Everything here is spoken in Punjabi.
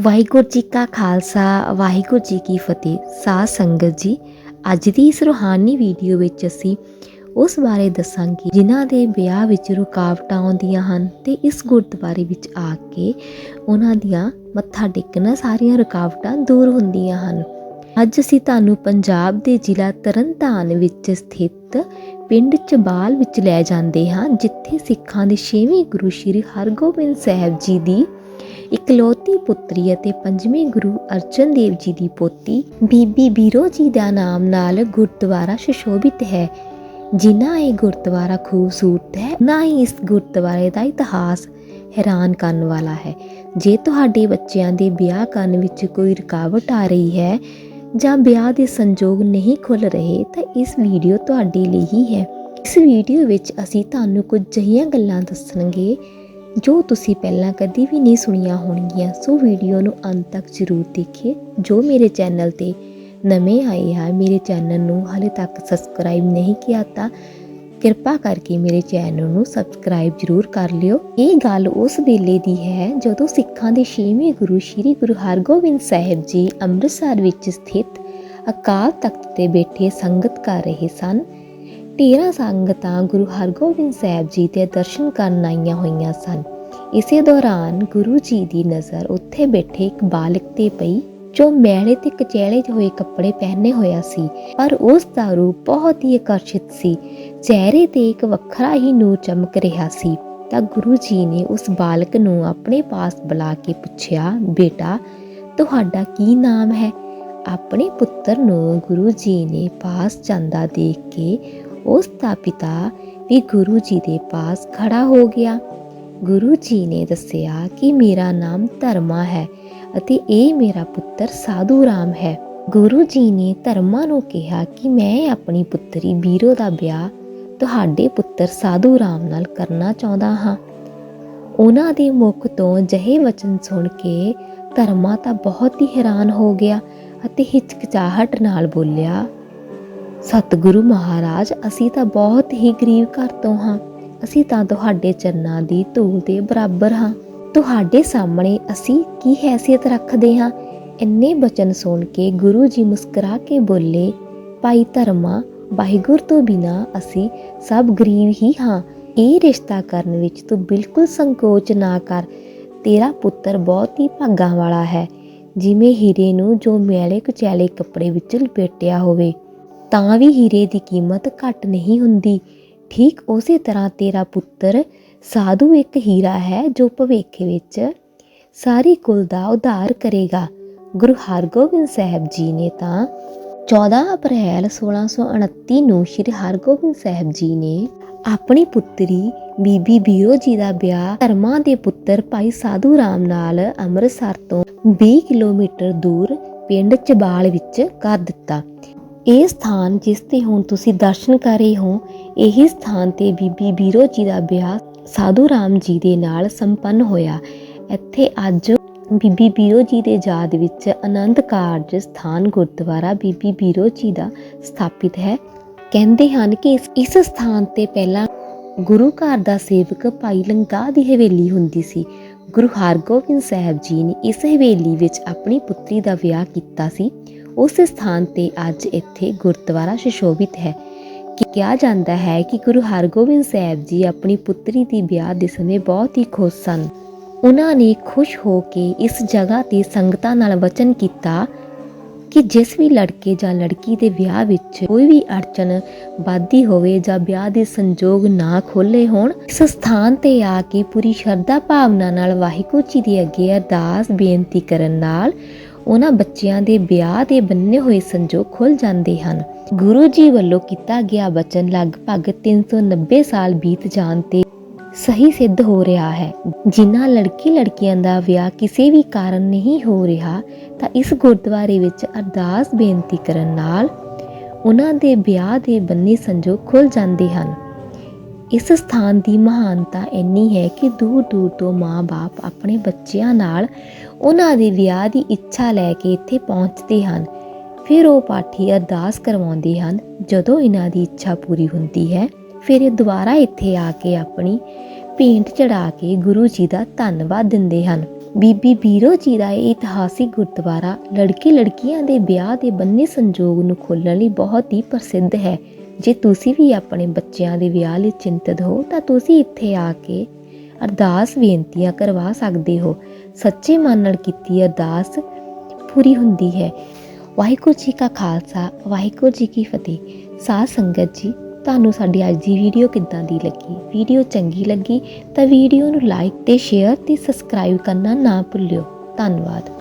ਵਾਹਿਗੁਰੂ ਜੀ ਕਾ ਖਾਲਸਾ, ਵਾਹਿਗੁਰੂ ਜੀ ਕੀ ਫਤਿਹ। ਸਾਧ ਸੰਗਤ ਜੀ, ਅੱਜ ਦੀ ਇਸ ਰੂਹਾਨੀ ਵੀਡੀਓ ਵਿੱਚ ਅਸੀਂ ਉਸ ਬਾਰੇ ਦੱਸਾਂਗੇ ਜਿਨ੍ਹਾਂ ਦੇ ਵਿਆਹ ਵਿੱਚ ਰੁਕਾਵਟਾਂ ਆਉਂਦੀਆਂ ਹਨ ਤੇ ਇਸ ਗੁਰਦੁਆਰੇ ਵਿੱਚ ਆ ਕੇ ਉਹਨਾਂ ਦੀਆਂ ਮੱਥਾ ਟੇਕਣਾ ਸਾਰੀਆਂ ਰੁਕਾਵਟਾਂ ਦੂਰ ਹੁੰਦੀਆਂ ਹਨ। ਅੱਜ ਅਸੀਂ ਤੁਹਾਨੂੰ ਪੰਜਾਬ ਦੇ ਜ਼ਿਲ੍ਹਾ ਤਰਨਤਾਰਨ ਵਿੱਚ ਸਥਿਤ ਪਿੰਡ ਚਬਾਲ ਵਿੱਚ ਲੈ ਜਾਂਦੇ ਹਾਂ, ਜਿੱਥੇ ਸਿੱਖਾਂ ਦੇ 6ਵੇਂ ਗੁਰੂ ਸ੍ਰੀ ਹਰਗੋਬਿੰਦ ਸਾਹਿਬ ਜੀ ਦੀ ਇਕਲੌਤੀ ਪੁੱਤਰੀ ਅਤੇ ਪੰਜਵੇਂ ਗੁਰੂ ਅਰਜਨ ਦੇਵ ਜੀ ਦੀ ਪੋਤੀ, ਬੀਬੀ ਬੀਰੋ ਜੀ ਦਾ ਨਾਮ ਨਾਲ ਗੁਰਦੁਆਰਾ ਸੁਸ਼ੋਭਿਤ ਹੈ। ਜਿਨ੍ਹਾਂ ਇਹ ਗੁਰਦੁਆਰਾ ਖੂਬਸੂਰਤ ਹੈ ਨਾ ਹੀ ਇਸ ਗੁਰਦੁਆਰੇ ਦਾ ਇਤਿਹਾਸ ਹੈਰਾਨ ਕਰਨ ਵਾਲਾ ਹੈ। ਜੇ ਤੁਹਾਡੇ ਬੱਚਿਆਂ ਦੇ ਵਿਆਹ ਕਰਨ ਵਿੱਚ ਕੋਈ ਰੁਕਾਵਟ ਆ ਰਹੀ ਹੈ ਜਾਂ ਵਿਆਹ ਦੇ ਸੰਜੋਗ ਨਹੀਂ ਖੁੱਲ ਰਹੇ, ਤਾਂ ਇਸ ਵੀਡੀਓ ਤੁਹਾਡੇ ਲਈ ਹੀ ਹੈ। ਇਸ ਵੀਡੀਓ ਵਿੱਚ ਅਸੀਂ ਤੁਹਾਨੂੰ ਕੁਝ ਅਜਿਹੀਆਂ ਗੱਲਾਂ ਦੱਸਣਗੇ ਜੋ ਤੁਸੀਂ ਪਹਿਲਾਂ ਕਦੀ ਵੀ ਨਹੀਂ ਸੁਣੀਆਂ ਹੋਣਗੀਆਂ, ਸੋ ਵੀਡੀਓ ਨੂੰ ਅੰਤ ਤੱਕ ਜ਼ਰੂਰ ਦੇਖਿਏ ਜੋ ਮੇਰੇ ਚੈਨਲ ਤੇ ਨਵੇਂ ਆਏ ਆ ਮੇਰੇ ਚੈਨਲ ਨੂੰ ਹਾਲੇ ਤੱਕ ਸਬਸਕ੍ਰਾਈਬ ਨਹੀਂ ਕੀਤਾ ਤਾਂ ਕਿਰਪਾ ਕਰਕੇ ਮੇਰੇ ਚੈਨਲ ਨੂੰ ਸਬਸਕ੍ਰਾਈਬ ਜ਼ਰੂਰ ਕਰ ਲਿਓ। ਇਹ ਗੱਲ ਉਸ ਵੇਲੇ ਦੀ ਹੈ, ਜਦੋਂ ਸਿੱਖਾਂ ਦੇ ਛੇਵੇਂ ਗੁਰੂ ਸ੍ਰੀ ਗੁਰੂ ਹਰਗੋਬਿੰਦ ਸਾਹਿਬ ਜੀ ਅੰਮ੍ਰਿਤਸਰ ਵਿੱਚ ਸਥਿਤ ਅਕਾਲ ਤਖਤ ਤੇ ਬੈਠੇ ਸੰਗਤ ਕਰ ਰਹੇ ਸਨ। ਢੇਰਾਂ ਸੰਗਤਾਂ ਗੁਰੂ ਹਰਗੋਬਿੰਦ ਸਾਹਿਬ ਜੀ ਦੇ ਦਰਸ਼ਨ ਕਰਨ ਆਈਆਂ ਹੋਈਆਂ ਸਨ। ਇਸੇ ਦੌਰਾਨ ਗੁਰੂ ਜੀ ਦੀ ਨਜ਼ਰ ਉੱਥੇ ਬੈਠੇ ਇੱਕ ਬਾਲਕ ਤੇ ਪਈ, ਜੋ ਮੈਲੇ ਤੇ ਕਚੈਲੇ ਹੋਏ ਕੱਪੜੇ ਪਹਿਨੇ ਹੋਇਆ ਸੀ, ਪਰ ਉਸ ਦਾ ਰੂਪ ਬਹੁਤ ਹੀ ਆਕਰਸ਼ਿਤ ਸੀ। ਚਿਹਰੇ ਤੇ ਇੱਕ ਵੱਖਰਾ ਹੀ ਨੂਰ ਚਮਕ ਰਿਹਾ ਸੀ। ਤਾਂ ਗੁਰੂ ਜੀ ਨੇ ਉਸ ਬਾਲਕ ਨੂੰ ਆਪਣੇ ਪਾਸ ਬੁਲਾ ਕੇ ਪੁੱਛਿਆ, ਬੇਟਾ, ਤੁਹਾਡਾ ਕੀ ਨਾਮ ਹੈ? ਆਪਣੇ ਪੁੱਤਰ ਨੂੰ ਗੁਰੂ ਜੀ ਨੇ ਪਾਸ ਜਾਂਦਾ ਦੇਖ ਕੇ ਉਸ ਦਾ ਪਿਤਾ ਵੀ ਗੁਰੂ ਜੀ ਦੇ ਪਾਸ ਖੜਾ ਹੋ ਗਿਆ। ਗੁਰੂ ਜੀ ਨੇ ਦੱਸਿਆ ਕਿ ਮੇਰਾ ਨਾਮ ਧਰਮਾ ਹੈ ਅਤੇ ਇਹ ਮੇਰਾ ਪੁੱਤਰ ਸਾਧੂ ਰਾਮ ਹੈ। ਗੁਰੂ ਜੀ ਨੇ ਧਰਮਾ ਨੂੰ ਕਿਹਾ ਕਿ ਮੈਂ ਆਪਣੀ ਪੁੱਤਰੀ ਬੀਰੋ ਦਾ ਵਿਆਹ ਤੁਹਾਡੇ ਪੁੱਤਰ ਸਾਧੂ ਰਾਮ ਨਾਲ ਕਰਨਾ ਚਾਹੁੰਦਾ ਹਾਂ। ਉਹਨਾਂ ਦੇ ਮੁਖ ਤੋਂ ਜਹੇ ਵਚਨ ਸੁਣ ਕੇ ਧਰਮਾ ਤਾਂ ਬਹੁਤ ਹੀ ਹੈਰਾਨ ਹੋ ਗਿਆ ਅਤੇ ਹਿਚਕਚਾਹਟ ਨਾਲ ਬੋਲਿਆ ਸਤਿਗੁਰੂ ਮਹਾਰਾਜ, ਅਸੀਂ ਤਾਂ ਬਹੁਤ ਹੀ ਗਰੀਬ ਘਰ ਤੋਂ ਹਾਂ। ਅਸੀਂ ਤਾਂ ਤੁਹਾਡੇ ਚਰਨਾਂ ਦੀ ਧੂਲ ਦੇ ਬਰਾਬਰ ਹਾਂ। ਤੁਹਾਡੇ ਸਾਹਮਣੇ ਅਸੀਂ ਕੀ ਹੈਸੀਅਤ ਰੱਖਦੇ ਹਾਂ? ਇੰਨੇ ਬਚਨ ਸੁਣ ਕੇ ਗੁਰੂ ਜੀ ਮੁਸਕਰਾ ਕੇ ਬੋਲੇ, ਭਾਈ ਧਰਮਾ, ਵਾਹਿਗੁਰੂ ਤੋਂ ਬਿਨਾ ਅਸੀਂ ਸਭ ਗਰੀਬ ਹੀ ਹਾਂ। ਇਹ ਰਿਸ਼ਤਾ ਕਰਨ ਵਿੱਚ ਤੂੰ ਬਿਲਕੁਲ ਸੰਕੋਚ ਨਾ ਕਰ। ਤੇਰਾ ਪੁੱਤਰ ਬਹੁਤ ਹੀ ਭਾਗਾਂ ਵਾਲਾ ਹੈ। ਜਿਵੇਂ ਹੀਰੇ ਨੂੰ ਜੋ ਮੈਲੇ ਕੁਚੈਲੇ ਕੱਪੜੇ ਵਿੱਚ ਲਪੇਟਿਆ ਹੋਵੇ ਤਾਂ ਵੀ ਹੀਰੇ ਦੀ ਕੀਮਤ ਘੱਟ ਨਹੀਂ ਹੁੰਦੀ। ਠੀਕ ਉਸੇ ਤਰ੍ਹਾਂ ਤੇਰਾ ਪੁੱਤਰ ਸਾਧੂ ਇੱਕ ਹੀਰਾ ਹੈ ਜੋ ਭਵਿੱਖ ਵਿੱਚ ਸਾਰੀ ਕੁਲ ਦਾ ਉਧਾਰ ਕਰੇਗਾ। ਗੁਰੂ ਹਰਗੋਬਿੰਦ ਸਾਹਿਬ ਜੀ ਨੇ ਤਾਂ 14 ਅਪ੍ਰੈਲ 1629 ਨੂੰ ਸ੍ਰੀ ਹਰਗੋਬਿੰਦ ਸਾਹਿਬ ਜੀ ਨੇ ਆਪਣੀ ਪੁੱਤਰੀ ਬੀਬੀ ਬੀਰੋ ਜੀ ਦਾ ਵਿਆਹ ਧਰਮਾ ਦੇ ਪੁੱਤਰ ਭਾਈ ਸਾਧੂ ਰਾਮ ਨਾਲ ਅੰਮ੍ਰਿਤਸਰ ਤੋਂ 20 ਕਿਲੋਮੀਟਰ ਦੂਰ ਪਿੰਡ ਚਬਾਲ ਵਿੱਚ ਕਰ ਦਿੱਤਾ। ਇਹ ਸਥਾਨ ਜਿਸ ਤੇ ਹੁਣ ਤੁਸੀਂ ਦਰਸ਼ਨ ਕਰ ਰਹੇ ਹੋ, ਇਹੀ ਸਥਾਨ ਤੇ ਬੀਬੀ ਬੀਰੋ ਜੀ ਦਾ ਵਿਆਹ ਸਾਧੂ ਰਾਮ ਜੀ ਦੇ ਨਾਲ ਸੰਪੰਨ ਹੋਇਆ। ਇੱਥੇ ਅੱਜ ਬੀਬੀ ਬੀਰੋ ਜੀ ਦੇ ਯਾਦ ਵਿੱਚ ਆਨੰਦ ਕਾਰਜ ਸਥਾਨ ਗੁਰਦੁਆਰਾ ਬੀਬੀ ਬੀਰੋ ਜੀ ਦਾ ਸਥਾਪਿਤ ਹੈ। ਕਹਿੰਦੇ ਹਨ ਕਿ ਇਸ- ਸਥਾਨ ਤੇ ਪਹਿਲਾਂ ਗੁਰੂ ਘਰ ਦਾ ਸੇਵਕ ਭਾਈ ਲੰਗਾ ਦੀ ਹਵੇਲੀ ਹੁੰਦੀ ਸੀ। ਗੁਰੂ ਹਰਗੋਬਿੰਦ ਸਾਹਿਬ ਜੀ ਨੇ ਇਸ ਹਵੇਲੀ ਵਿੱਚ ਆਪਣੀ ਪੁੱਤਰੀ ਦਾ ਵਿਆਹ ਕੀਤਾ ਸੀ। ਉਸ ਸਥਾਨ ਤੇ ਅੱਜ ਇੱਥੇ ਗੁਰਦੁਆਰਾ ਸੁਸ਼ੋਭਿਤ ਹੈ। ਕਿ ਕਿਹਾ ਜਾਂਦਾ ਹੈ ਕਿ ਗੁਰੂ ਹਰਗੋਬਿੰਦ ਸਾਹਿਬ ਜੀ ਆਪਣੀ ਪੁੱਤਰੀ ਦੀ ਵਿਆਹ ਦੇ ਸਮੇਂ ਬਹੁਤ ਹੀ ਖੁਸ਼ ਸਨ। ਉਹਨਾਂ ਨੇ ਖੁਸ਼ ਹੋ ਕੇ ਇਸ ਜਗ੍ਹਾ ਤੇ ਸੰਗਤਾਂ ਨਾਲ ਵਚਨ ਕੀਤਾ ਕਿ ਜਿਸ ਵੀ ਲੜਕੇ ਜਾਂ ਲੜਕੀ ਦੇ ਵਿਆਹ ਵਿੱਚ ਕੋਈ ਵੀ ਅੜਚਨ ਬਾਦੀ ਹੋਵੇ ਜਾਂ ਵਿਆਹ ਦੇ ਸੰਜੋਗ ਨਾ ਖੋਲੇ ਹੋਣ, ਇਸ ਸਥਾਨ ਤੇ ਆ ਕੇ ਪੂਰੀ ਸ਼ਰਧਾ ਭਾਵਨਾ ਨਾਲ ਵਾਹਿਗੁਰੂ ਜੀ ਦੇ ਅੱਗੇ ਅਰਦਾਸ ਬੇਨਤੀ ਕਰਨ ਨਾਲ ਉਹਨਾਂ ਬੱਚਿਆਂ ਦੇ ਵਿਆਹ ਦੇ ਬੰਨੇ ਹੋਏ ਸੰਜੋਗ ਖੁੱਲ ਜਾਂਦੇ ਹਨ। ਗੁਰੂ ਜੀ ਵੱਲੋਂ ਕੀਤਾ ਗਿਆ ਬਚਨ ਲਗਭਗ 390 ਸਾਲ ਬੀਤ ਜਾਣ ਤੇ ਸਹੀ ਸਿੱਧ ਹੋ ਰਿਹਾ ਹੈ। ਜਿਨ੍ਹਾਂ ਲੜਕੀ ਲੜਕੀਆਂ ਦਾ ਵਿਆਹ ਕਿਸੇ ਵੀ ਕਾਰਨ ਨਹੀਂ ਹੋ ਰਿਹਾ, ਤਾਂ ਇਸ ਗੁਰਦੁਆਰੇ ਵਿੱਚ ਅਰਦਾਸ ਬੇਨਤੀ ਕਰਨ ਨਾਲ ਉਹਨਾਂ ਦੇ ਵਿਆਹ ਦੇ ਬੰਨੇ ਸੰਜੋਗ ਖੁੱਲ ਜਾਂਦੇ ਹਨ। ਇਸ ਸਥਾਨ ਦੀ ਮਹਾਨਤਾ ਇੰਨੀ ਹੈ ਕਿ ਦੂਰ ਦੂਰ ਤੋਂ ਮਾਂ-ਬਾਪ ਆਪਣੇ ਬੱਚਿਆਂ ਨਾਲ ਉਹਨਾਂ ਦੇ ਵਿਆਹ ਦੀ ਇੱਛਾ ਲੈ ਕੇ ਇੱਥੇ ਪਹੁੰਚਦੇ ਹਨ। ਫਿਰ ਉਹ ਪਾਠੀ ਅਰਦਾਸ ਕਰਵਾਉਂਦੇ ਹਨ। ਜਦੋਂ ਇਹਨਾਂ ਦੀ ਇੱਛਾ ਪੂਰੀ ਹੁੰਦੀ ਹੈ, ਫਿਰ ਇਹ ਦੁਬਾਰਾ ਇੱਥੇ ਆ ਕੇ ਆਪਣੀ ਭੇਂਟ ਚੜਾ ਕੇ ਗੁਰੂ ਜੀ ਦਾ ਧੰਨਵਾਦ ਦਿੰਦੇ ਹਨ। ਬੀਬੀ ਬੀਰੋ ਜੀ ਦਾ ਇਹ ਇਤਿਹਾਸਿਕ ਗੁਰਦੁਆਰਾ ਲੜਕੇ ਲੜਕੀਆਂ ਦੇ ਵਿਆਹ ਦੇ ਬੰਨੇ ਸੰਜੋਗ ਨੂੰ ਖੋਲਣ ਲਈ ਬਹੁਤ ਹੀ ਪ੍ਰਸਿੱਧ ਹੈ। ਜੇ ਤੁਸੀਂ ਵੀ ਆਪਣੇ ਬੱਚਿਆਂ ਦੇ ਵਿਆਹ ਲਈ ਚਿੰਤਤ ਹੋ, ਤਾਂ ਤੁਸੀਂ ਇੱਥੇ ਆ ਕੇ ਅਰਦਾਸ ਬੇਨਤੀਆਂ ਕਰਵਾ ਸਕਦੇ ਹੋ। ਸੱਚੇ ਮਨ ਨਾਲ ਕੀਤੀ ਅਰਦਾਸ ਪੂਰੀ ਹੁੰਦੀ ਹੈ। ਵਾਹਿਗੁਰੂ ਜੀ ਕਾ ਖਾਲਸਾ, ਵਾਹਿਗੁਰੂ ਜੀ ਕੀ ਫਤਿਹ। ਸਾਧ ਸੰਗਤ ਜੀ, ਤੁਹਾਨੂੰ ਸਾਡੀ ਅੱਜ ਦੀ ਵੀਡੀਓ ਕਿੱਦਾਂ ਦੀ ਲੱਗੀ? ਵੀਡੀਓ ਚੰਗੀ ਲੱਗੀ ਤਾਂ ਵੀਡੀਓ ਨੂੰ ਲਾਈਕ ਤੇ ਸ਼ੇਅਰ ਤੇ ਸਬਸਕ੍ਰਾਈਬ ਕਰਨਾ ਨਾ ਭੁੱਲਿਓ। ਧੰਨਵਾਦ।